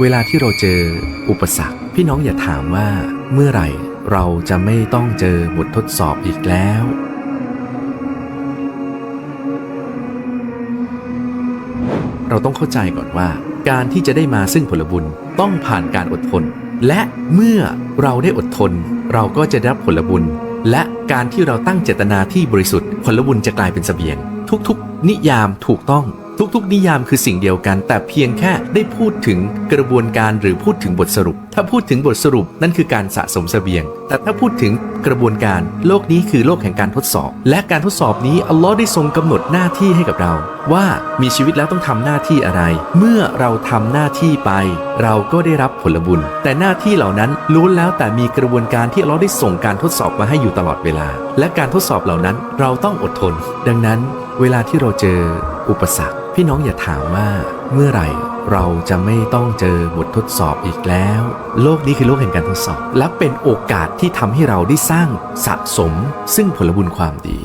เวลาที่เราเจออุปสรรค พี่น้องอย่าถามว่าเมื่อไหร่เราจะไม่ต้องเจอบททดสอบอีกแล้ว เราต้องเข้าใจก่อนว่า การที่จะได้มาซึ่งผลบุญต้องผ่านการอดทน และเมื่อเราได้อดทน เราก็จะได้รับผลบุญ และการที่เราตั้งเจตนาที่บริสุทธิ์ผลบุญจะกลายเป็นเสบียง ทุกๆ นิยามถูกต้อง ทุกๆ นิยามคือสิ่งเดียวกัน แต่เพียงแค่ได้พูดถึงกระบวนการหรือพูดถึงบทสรุป ถ้าพูดถึงบทสรุปนั่นคือการสะสมเสบียง แต่ถ้าพูดถึงกระบวนการ โลกนี้คือโลกแห่งการทดสอบ และการทดสอบนี้อัลลอฮ์ได้ทรงกำหนดหน้าที่ให้กับเรา ว่ามีชีวิตแล้วต้องทำหน้าที่อะไร เมื่อเราทำหน้าที่ไป เราก็ได้รับผลบุญ แต่หน้าที่เหล่านั้นล้วนแล้วแต่มีกระบวนการที่เลอฮ์ได้ส่งการทดสอบมาให้อยู่ตลอดเวลา และการทดสอบเหล่านั้นเราต้องอดทน ดังนั้น เวลาที่เราเจออุปสรรค พี่น้องอย่าถามว่า เมื่อไหร่เราจะไม่ต้องเจอบททดสอบอีกแล้ว โลกนี้คือโลกแห่งการทดสอบ และเป็นโอกาสที่ทำให้เราได้สร้างสะสม ซึ่งผลบุญความดี